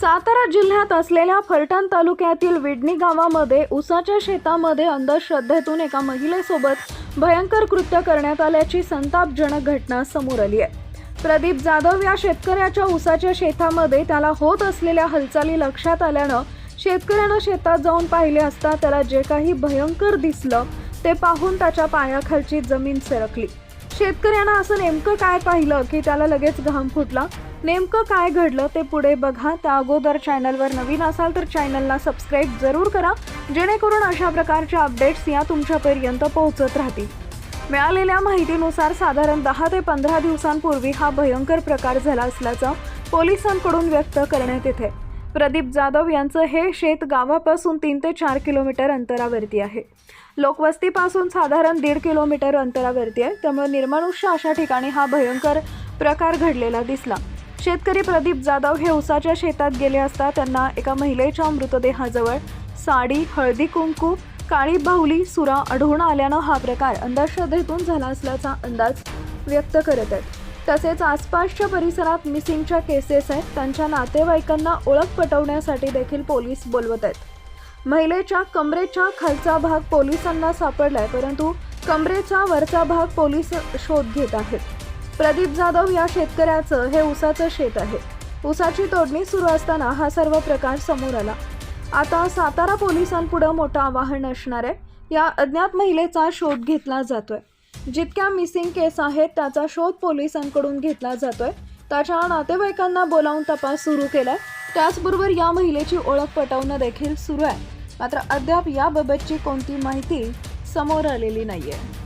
सातारा जिल्ह्यात असलेल्या फलटण तालुक्यातील विडणी गावामध्ये उसाच्या शेतामध्ये अंधश्रद्धेतून एका महिलेसोबत भयंकर कृत्य करण्यात आल्याची संतापजनक घटना समोर आली आहे. प्रदीप जाधव या शेतकऱ्याच्या उसाच्या शेतामध्ये त्याला होत असलेल्या हालचाली लक्षात आल्यानं शेतकऱ्यानं शेतात जाऊन पाहिले असता त्याला जे काही भयंकर दिसलं ते पाहून त्याच्या पायाखालची जमीन सरकली. शेतकऱ्यानं असं नेमकं काय पाहिलं की त्याला लगेच घाम फुटला? नेमकं काय घडलं ते पुढे बघा. त्या अगोदर चॅनलवर नवीन असाल तर चॅनलला सबस्क्राईब जरूर करा. जेणेकरून अशा प्रकारच्या अपडेट्स या तुमच्यापर्यंत पोहोचत राहतील. मिळालेल्या माहितीनुसार साधारण दहा ते पंधरा दिवसांपूर्वी हा भयंकर प्रकार झाला असल्याचं पोलिसांकडून व्यक्त करण्यात येते. प्रदीप जाधव यांचं हे शेत गावापासून तीन ते चार किलोमीटर अंतरावरती आहे. लोकवस्तीपासून साधारण दीड किलोमीटर अंतरावरती आहे. त्यामुळे निर्मानुष्य अशा ठिकाणी हा भयंकर प्रकार घडलेला दिसला. शेतकरी प्रदीप जाधव हे उसाच्या शेतात गेले असता त्यांना एका महिलेच्या मृतदेहाजवळ साडी हळदी कुंकू काळी बाहुली सुरा आढळून आल्यानं हा प्रकार अंधश्रद्धेतून झाला असल्याचा अंदाज व्यक्त करत आहेत. तसेच आसपासच्या परिसरात मिसिंगच्या केसेस आहेत. त्यांच्या नातेवाईकांना ओळख पटवण्यासाठी देखील पोलीस बोलवत आहेत. महिलेच्या कमरेच्या खालचा भाग पोलिसांना सापडलाय परंतु कमरेचा वरचा भाग पोलीस शोध घेत आहेत. प्रदीप जाधव या शेतकऱ्याचं हे उसाचं शेत आहे. उसाची तोडणी सुरू असताना हा सर्व प्रकार समोर आला. आता सातारा पोलिसांपुढं मोठं आवाहन असणार आहे. या अज्ञात महिलेचा शोध घेतला जातोय. जितक्या मिसिंग केस आहेत त्याचा शोध पोलिसांकडून घेतला जातोय. त्याच्या नातेवाईकांना बोलावून तपास सुरू केलाय. त्याचबरोबर या महिलेची ओळख पटवणं देखील सुरू आहे. मात्र अद्याप याबाबतची कोणती माहिती समोर आलेली नाहीये.